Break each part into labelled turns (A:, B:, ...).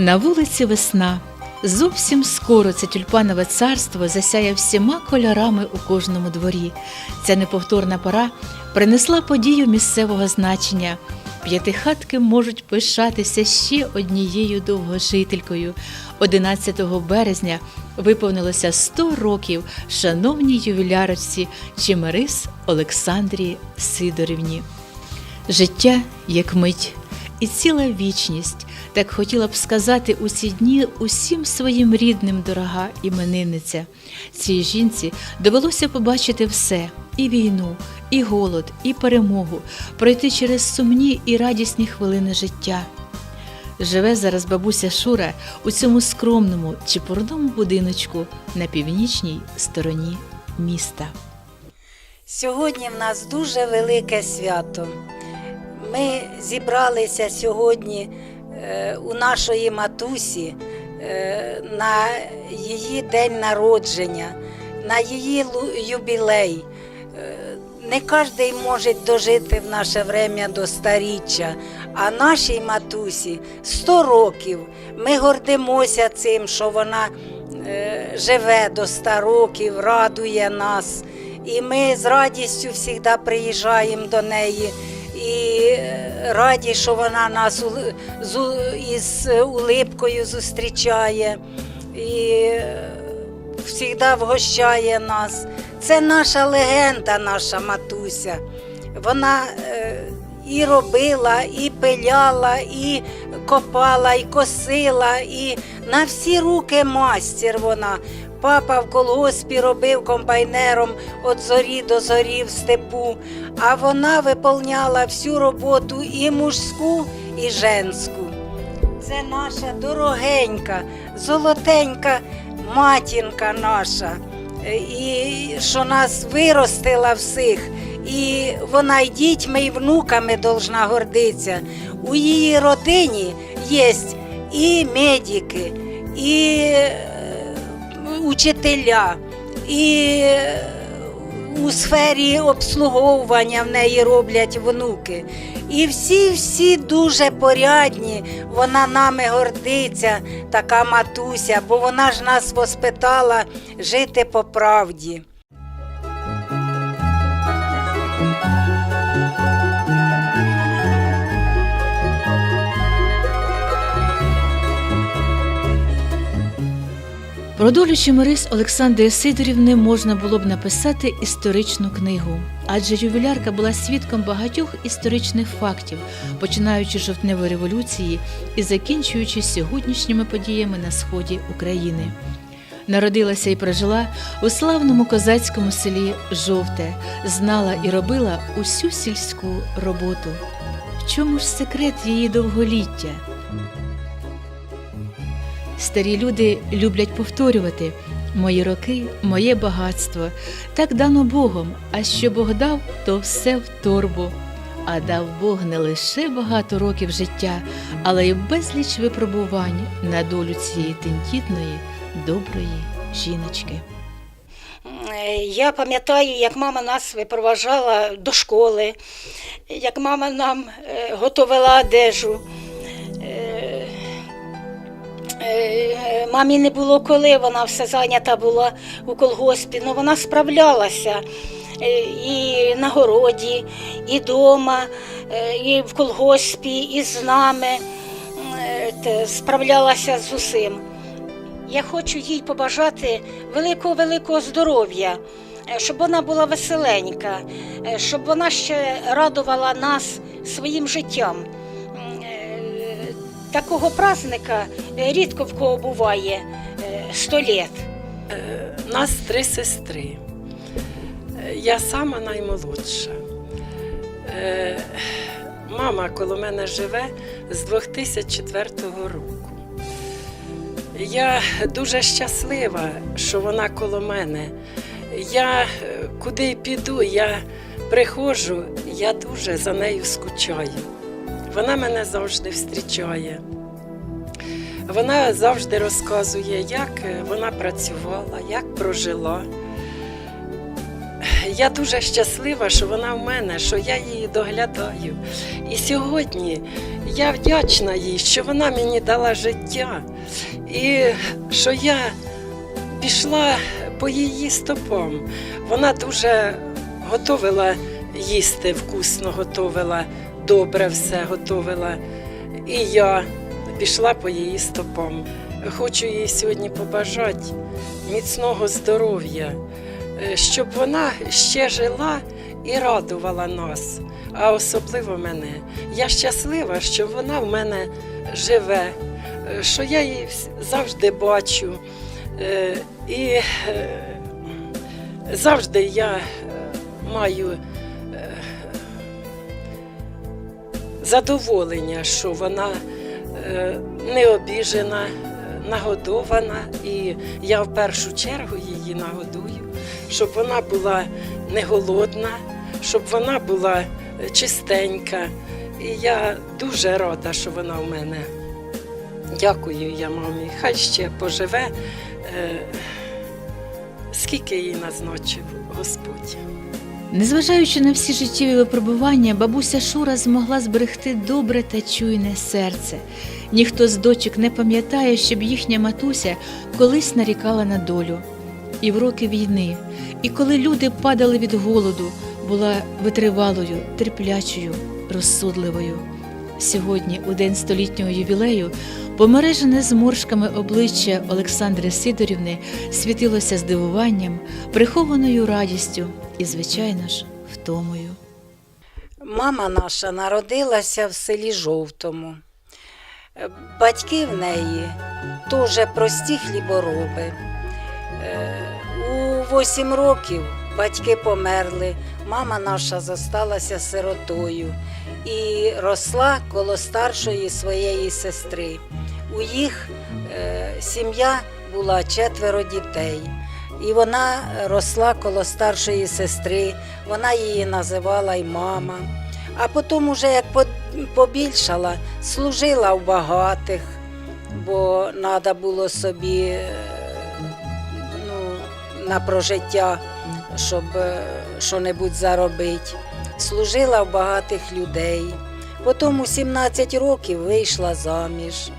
A: На вулиці весна. Зовсім скоро це тюльпанове царство засяє всіма кольорами у кожному дворі. Ця неповторна пора принесла подію місцевого значення. П'ятихатки можуть пишатися ще однією довгожителькою. 11 березня виповнилося 100 років шановній ювілярочці Чемерис Олександрії Сидорівні. Життя як мить і ціла вічність. Так хотіла б сказати у ці дні усім своїм рідним дорога іменинниця. Цій жінці довелося побачити все: і війну, і голод, і перемогу, пройти через сумні і радісні хвилини життя. Живе зараз бабуся Шура у цьому скромному чепурному будиночку на північній стороні міста.
B: Сьогодні в нас дуже велике свято. Ми зібралися сьогодні у нашої матусі е, на її день народження, на її юбілей. Е, Не кожен може дожити в наше время до старіччя, а нашій матусі 100 років. Ми гордимося цим, що вона е, живе до 100 років, радує нас. І ми з радістю завжди приїжджаємо до неї. Е, раді, що вона нас із улипкою зустрічає і завжди вгощає нас. Це наша легенда, наша матуся. Вона е, і робила, і пиляла, і копала, і косила, і на всі руки мастер вона. Папа в колгоспі робив комбайнером від зорі до зорі в степу, а вона виповняла всю роботу і мужську, і женську. Це наша дорогенька, золотенька матінка наша, і що нас виростила всіх. І вона й дітьми, і внуками должна гордитися. У її родині є і медики, і учителя, і е, у сфері обслуговування в неї роблять внуки. І всі-всі дуже порядні. Вона нами гордиться, така матуся, бо вона ж нас воспитала жити по правді.
A: Про долю Чемерис Олександри Сидорівни можна було б написати історичну книгу, адже ювілярка була свідком багатьох історичних фактів, починаючи з жовтневої революції і закінчуючи сьогоднішніми подіями на сході України. Народилася і прожила у славному козацькому селі Жовте, знала і робила усю сільську роботу. В чому ж секрет її довголіття? Старі люди люблять повторювати мої роки, моє багатство. Так дано Богом, а що Бог дав, то все в торбу. А дав Бог не лише багато років життя, але й безліч випробувань на долю цієї тендітної, доброї жіночки.
C: Я пам'ятаю, як мама нас випроважала до школи, як мама нам е, готувала одежу. Е, е, Мамі не було коли, вона все зайнята була у колгоспі, але вона справлялася е, і на городі, і вдома, і в колгоспі, і з нами. Справлялася з усім. Я хочу їй побажати великого великого здоров'я, щоб вона була веселенька, щоб вона ще радувала нас своїм життям. Такого праздника рідко в кого буває е, сто літ.
D: Нас три сестри. Е, Я сама наймолодша. Е, Мама коло мене живе з 2004 року. Я дуже щаслива, що вона коло мене. Я е, куди піду, я приходжу, я дуже за нею скучаю. Вона мене завжди зустрічає. Вона завжди розказує, як е, вона працювала, як прожила. я дуже щаслива, що вона в мене, що я її доглядаю. І сьогодні я вдячна їй, що вона мені дала життя, і що я пішла по її стопам. Вона дуже готовила їсти, вкусно готовила, добре все готовила. І я пішла по її стопам. Хочу їй сьогодні побажати міцного здоров'я, е, щоб вона ще жила і радувала нас, а особливо мене. Я щаслива, що вона в мене живе, е, що я її завжди бачу. Е, І завжди я маю задоволення, що вона не обіжена, е, нагодована, і я в першу чергу її нагодую, щоб вона була не голодна, щоб вона була е, чистенька. І я дуже рада, що вона в мене. Дякую я мамі. Хай ще поживе, е, скільки їй назначив Господь.
A: Незважаючи на всі життєві випробування, бабуся Шура змогла зберегти добре та чуйне серце. Ніхто з дочок не пам'ятає, щоб їхня матуся колись нарікала на долю. І в роки війни, і коли люди падали від голоду, була витривалою, терплячою, розсудливою. Сьогодні, у день столітнього ювілею, помережене зморшками обличчя Олександри Сидорівни світилося здивуванням, прихованою радістю і, звичайно ж, втомою.
B: Мама наша народилася в селі Жовтому. Е, Батьки в неї теж прості хлібороби. Е, У 8 років батьки померли, мама наша зосталася сиротою і росла коло старшої своєї сестри. У їх е, сім'я була четверо дітей. І вона росла коло старшої сестри, вона її називала й мама. А потім, уже як побільшала, служила в багатих, бо треба було собі е, ну, на прожиття, щоб е, що-небудь заробити. Служила в багатих людей. Потім у 17 років вийшла заміж.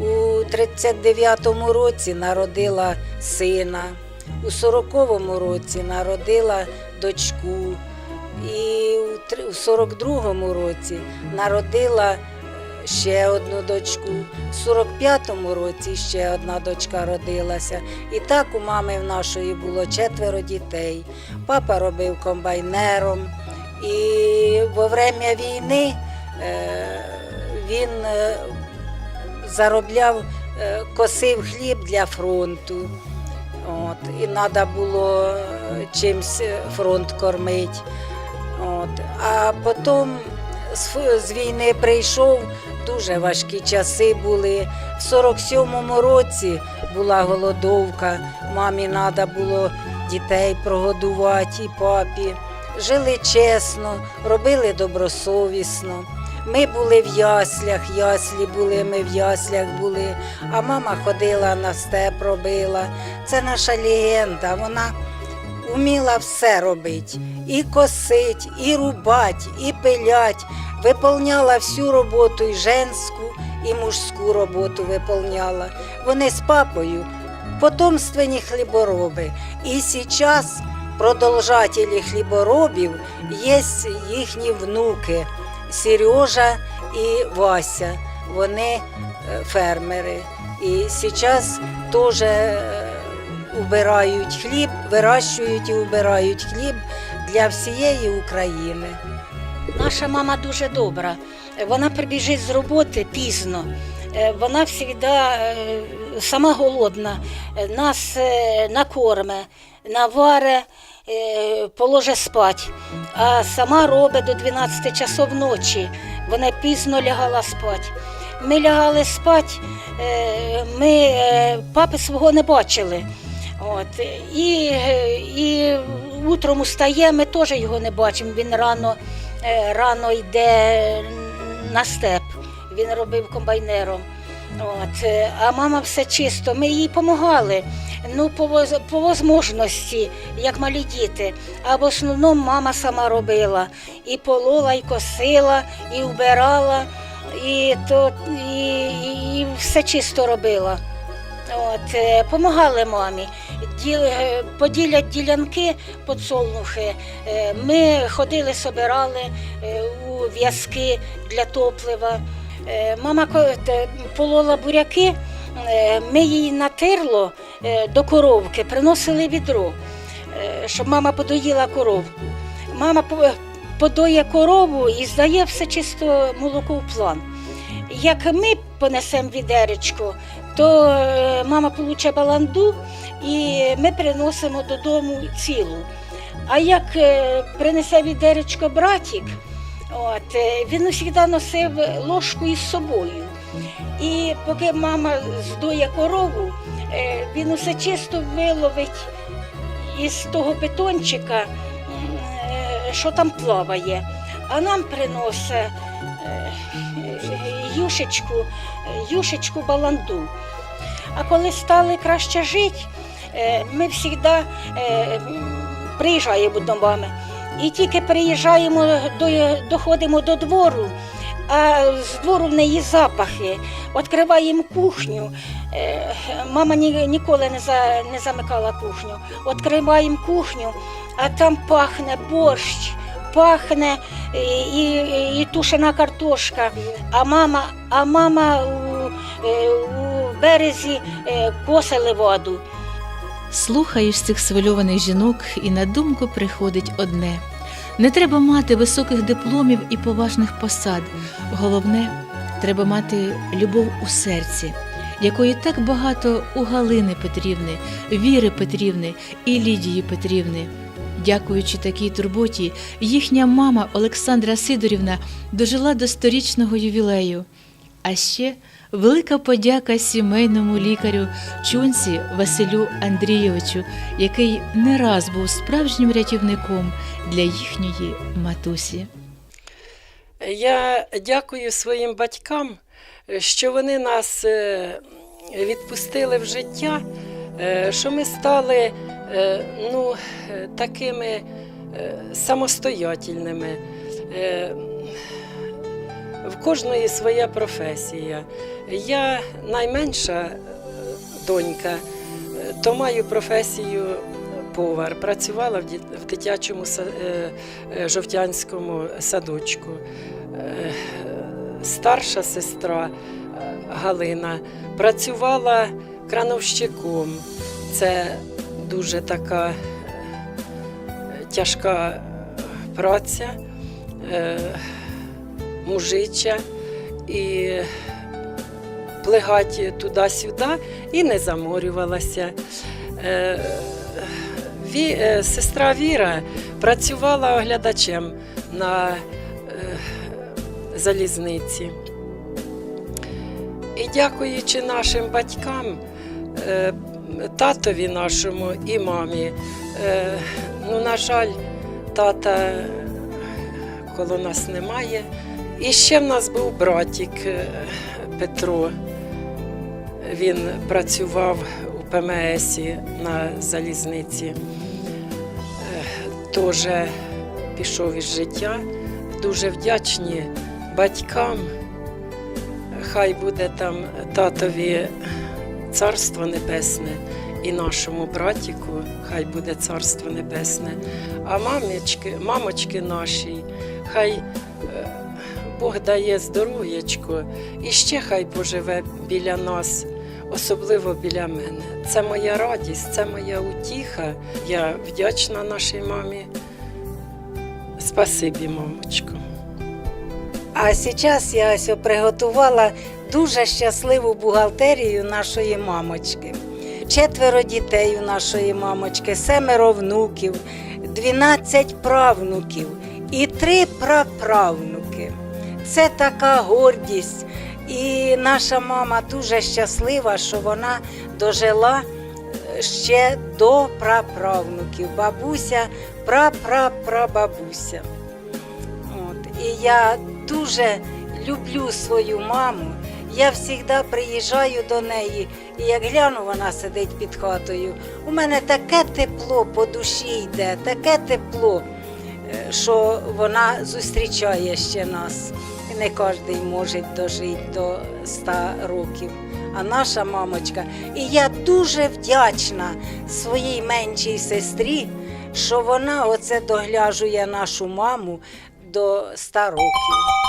B: У 39-му році народила сина, у 40-му році народила дочку. І у 42-му році народила е, ще одну дочку. У 45-му році ще одна дочка родилася. І так у мами в нашої було четверо дітей. Папа робив комбайнером. І во время війни е, він е, заробляв, е, косив хліб для фронту. От, і треба було чимось фронт кормити. От. А потім з війни прийшов, дуже важкі часи були. В 47-му році була голодовка, мамі треба було дітей прогодувати і папі. Жили чесно, робили добросовісно. Ми були в яслях, яслі були, ми в яслях були, а мама ходила на степ робила. Це наша легенда. Вона вміла все робити. І косить, і рубать, і пилять. Виповняла всю роботу, і женську, і мужську роботу виповняла. Вони з папою потомственні хлібороби. І зараз продовжателі хліборобів є їхні внуки Сережа і Вася. Вони е, фермери. І зараз теж е, убирають хліб, вирощують і убирають хліб для всієї України.
C: Наша мама дуже добра. Вона прибіжить з роботи пізно. Е, Вона завжди сама голодна, Е, нас е, накорме, наваре, е, положе спать, а сама робить до 12 часов ночі. Вона пізно лягала спать. Ми лягали спать, е, ми е, папи свого не бачили. От. І, е, і утром устає, ми теж його не бачимо. Він рано, е, рано йде на степ. Він робив комбайнером. От. е, А мама все чисто. Ми їй допомагали. ну, по, по возможності, як малі діти. А в основному мама сама робила. І полола, і косила, і вбирала, і, то, і, і все чисто робила. От, е, помагали мамі. Е, поділять ділянки подсолнухи. Е, Ми ходили, собирали у в'язки для топлива. Мама полола буряки, ми її на тирло е, до коровки, приносили відро, щоб мама подоїла коровку. Мама по- подоє корову і здає все чисто молоко в план. Як ми понесемо відеречко, то е, мама получає баланду і ми приносимо додому цілу. А як е, принесе відеречко братік, от, е, він завжди носив ложку із собою. І поки мама здоє корову, він усе чисто виловить із того бетончика, е, що там плаває, а нам приносить юшечку, юшечку баланду. А коли стали краще жити, е, ми завжди е, приїжджаємо до мами. І тільки приїжджаємо, доходимо до двору, а з двору в неї запахи. Відкриваємо кухню. Е, Мама ніколи не, за, не замикала кухню. Відкриваємо кухню, а там пахне борщ, пахне і, і, тушена картошка. А мама, а мама у, е, у березі е, косили воду.
A: Слухаєш цих свильованих жінок, і на думку приходить одне: не треба мати високих дипломів і поважних посад. Головне, треба мати любов у серці, якої так багато у Галини Петрівни, Віри Петрівни і Лідії Петрівни. Дякуючи такій турботі, їхня мама Олександра Сидорівна дожила до сторічного ювілею. А ще велика подяка сімейному лікарю Чунці Василю Андрійовичу, який не раз був справжнім рятівником для їхньої матусі.
D: Я дякую своїм батькам, що вони нас е, відпустили в життя, що ми стали е, ну, е, такими е, самостоятельними. Е, В кожної своя професія. Я найменша е, донька, е, то маю професію повар. Працювала в дитячому е, е, жовтянському садочку. Е, Старша сестра е, Галина працювала крановщиком. Це дуже така е, тяжка праця, е, мужича і плигати туди-сюди і не заморювалася. Е, сестра Віра працювала оглядачем на залізниці. І дякуючи нашим батькам, татові нашому і мамі, е, ну, на жаль, тата коло нас немає. І ще в нас був братик е, Петро. Він працював у ПМСі на залізниці. Е, Теж пішов із життя. Дуже вдячні батькам. Хай буде там татові царство небесне і нашому братіку, хай буде царство небесне. А мамочки, мамочки нашій, хай е, Бог дає здоров'ячко і ще хай поживе біля нас, особливо біля мене. Це моя радість, це моя утіха. Я вдячна нашій мамі. Спасибі, мамочко.
B: А зараз я ось приготувала дуже щасливу бухгалтерію нашої мамочки. Четверо дітей у нашої мамочки, семеро внуків, 12 правнуків і три праправнуки. Це така гордість. І наша мама дуже щаслива, що вона дожила е, ще до праправнуків. Бабуся, прапрапрабабуся. От. І я дуже люблю свою маму.
E: Я завжди приїжджаю до неї, і як гляну, вона сидить під хатою. У мене таке тепло по душі йде, таке тепло, е, що вона зустрічає ще нас. І не кожен може дожити до 100 років. А наша мамочка, і я дуже вдячна своїй меншій сестрі, що вона оце догляжує нашу маму до 100 років.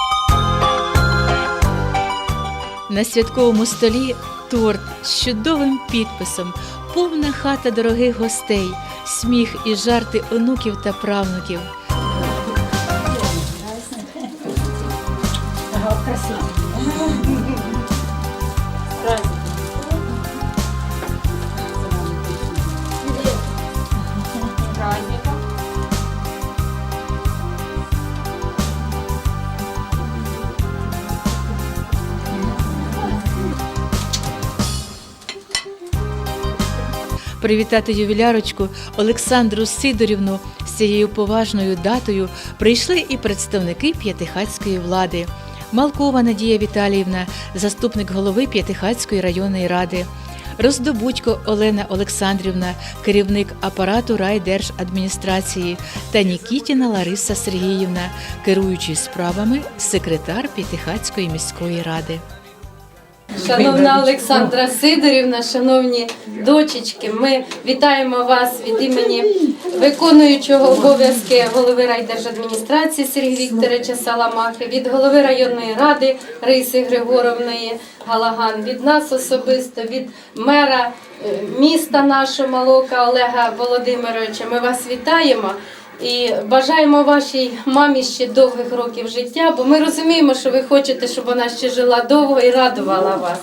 A: На святковому столі торт з чудовим підписом, повна хата дорогих гостей, сміх і жарти онуків та правнуків. Привітати ювілярочку Олександру Сидорівну з цією поважною датою прийшли і представники п'ятихатської влади. Малкова Надія Віталіївна, заступник голови П'ятихатської районної ради. Роздобудько Олена Олександрівна, керівник апарату райдержадміністрації та Нікітіна Лариса Сергіївна, керуючий справами секретар П'ятихатської міської ради.
F: Шановна Олександра Сидорівна, шановні дочечки, ми вітаємо вас від імені виконуючого обов'язки голови райдержадміністрації Сергія Вікторовича Саламахи, від голови районної ради Риси Григоровної Галаган, від нас особисто, від мера е, міста нашого Малока Олега Володимировича. Ми вас вітаємо. І бажаємо вашій мамі ще довгих років життя, бо ми розуміємо, що ви хочете, щоб вона ще жила довго і радувала вас.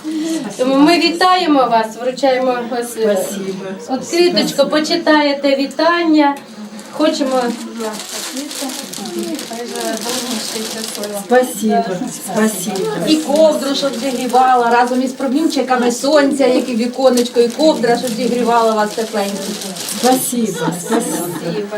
F: Тому ми вітаємо вас, вручаємо ось відкриточку, почитаєте вітання. Хочемо
B: Спасибо, спасибо.
G: І ковдру, щоб зігрівала разом із промінчиками сонця, як і віконечко, і ковдра, щоб зігрівала вас тепленько.
B: Спасибо, спасибо.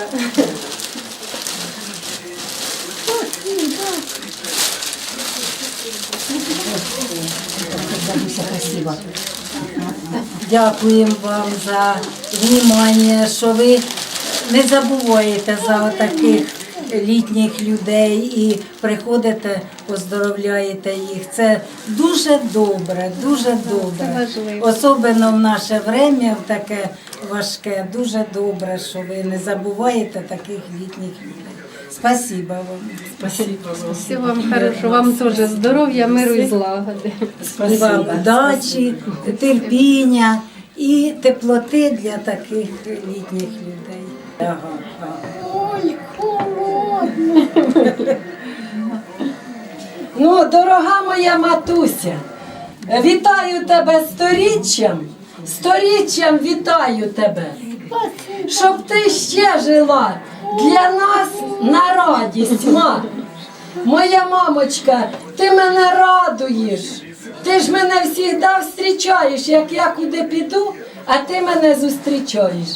B: Дякуємо вам за внимание, що ви не забуваєте за таких літніх людей і приходите, поздоровляєте їх. Це дуже добре, дуже добре. Особливо в наше время, в таке важке, дуже добре, що ви не забуваєте таких літніх людей. Спасибо вам. Спасибо.
F: всього вам хорошого, вам теж здоров'я, миру і злагоди.
B: Вам удачі, терпіння і теплоти для таких літніх людей. Ага, ага.
D: Ну, дорога моя матуся, вітаю тебе сторіччям, сторіччям вітаю тебе, щоб ти ще жила для нас на радість, ма. Моя мамочка, ти мене радуєш. Ти ж мене завжди зустрічаєш, як я куди піду, а ти мене зустрічаєш.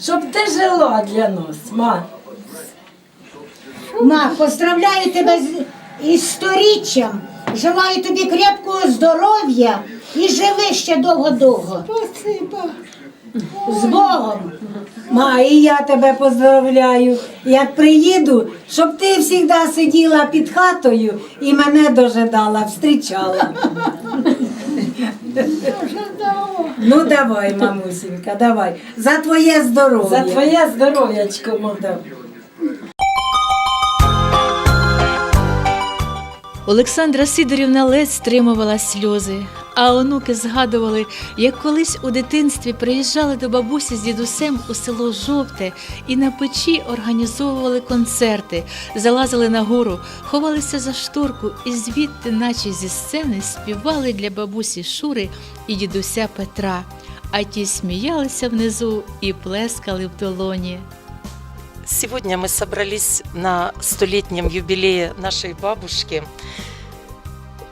D: Щоб ти жила для нас, ма.
H: Ма, поздравляю тебе з із сторіччям. Желаю тобі крепкого здоров'я і живи ще довго-довго. Спасибо. З Богом.
B: Ма, і я тебе поздравляю. Як приїду, щоб ти завжди сиділа під хатою і мене дожидала, встрічала. Ну давай, мамусінька, давай. За твоє здоров'я.
D: За твоє здоров'ячко, ма.
A: Олександра Сидорівна ледь стримувала сльози, а онуки згадували, як колись у дитинстві приїжджали до бабусі з дідусем у село Жовте і на печі організовували концерти, залазили на гору, ховалися за шторку і звідти, наче зі сцени, співали для бабусі Шури і дідуся Петра, а ті сміялися внизу і плескали в долоні.
I: Сегодня мы собрались на столетнем юбилее нашей бабушки,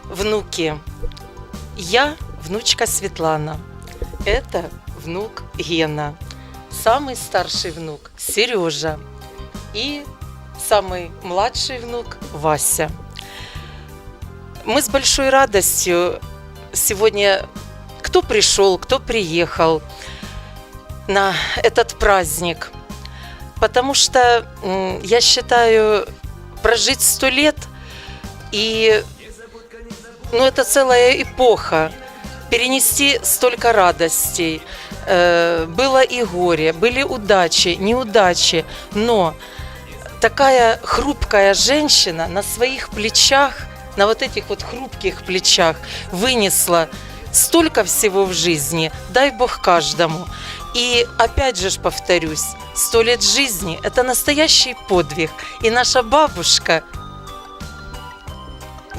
I: внуки. Я внучка Светлана, это внук Гена, самый старший внук Сережа и самый младший внук Вася. мы с большой радостью сегодня, кто пришел, кто приехал на этот праздник. Потому что я считаю, прожить сто лет и ну, это целая эпоха. Перенести столько радостей. Э, Было и горе, были удачи, неудачи, но такая хрупкая женщина на своих плечах, на вот этих вот хрупких плечах вынесла столько всего в жизни, дай Бог каждому. И опять же повторюсь, сто лет жизни – это настоящий подвиг. И наша бабушка –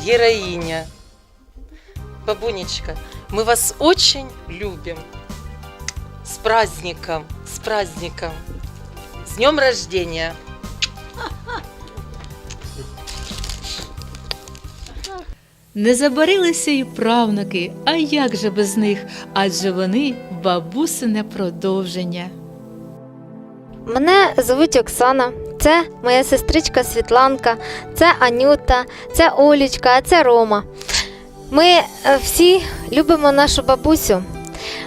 I: героиня. Бабунечка, мы вас очень любим. С праздником, с праздником. С днем рождения!
A: Не забарилися й правнуки, а як же без них? Адже вони бабусине продовження.
J: Мене звуть Оксана. Це моя сестричка Світланка, це Анюта, це Олічка, а це Рома. Ми е, всі любимо нашу бабусю.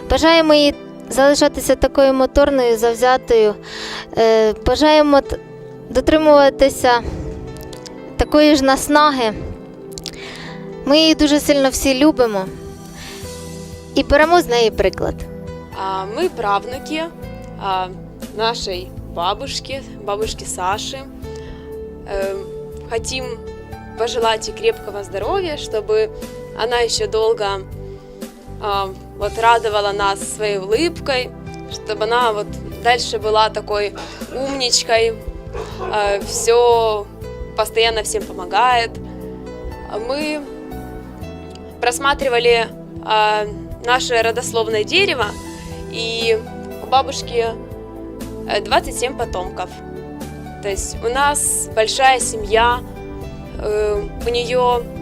J: Бажаємо їй залишатися такою моторною, завзятою. Е, Бажаємо т- дотримуватися такої ж наснаги. Ми її дуже сильно всі любимо і беремо з неї приклад.
K: А, Мы правнуки а, нашей бабушки, бабушки Саши. Э, Хотим пожелать ей крепкого здоровья, чтобы Она еще долго а, вот радовала нас своей улыбкой, чтобы она вот дальше была такой умничкой, все постоянно всем помогает. А Мы просматривали а, наше родословное дерево, и у бабушки э, 27 потомков. То есть у нас большая семья, э, у нее э,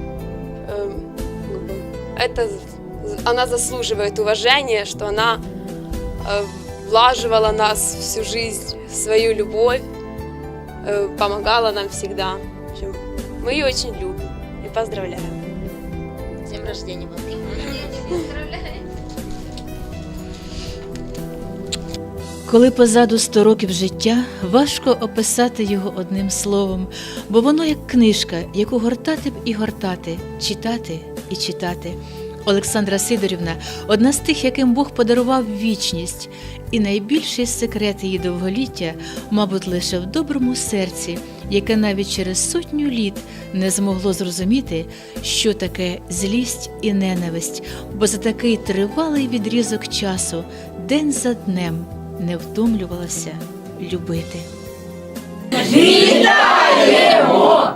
K: это она заслуживает уважения, что она э, влаживала нас всю жизнь, в свою любовь, э, помогала нам всегда. В общем, мы ее очень любим и поздравляем.
J: З днем рождения, бабушка.
A: Коли позаду 100 років життя, важко описати його одним словом, бо воно як книжка, яку гортати б і гортати, читати і читати. Олександра Сидорівна одна з тих, яким Бог подарував вічність, і найбільший секрет її довголіття, мабуть, лише в доброму серці, яке навіть через сотню літ не змогло зрозуміти, що таке злість і ненависть, бо за такий тривалий відрізок часу, день за днем, не втомлювалася любити.
L: Вітаємо!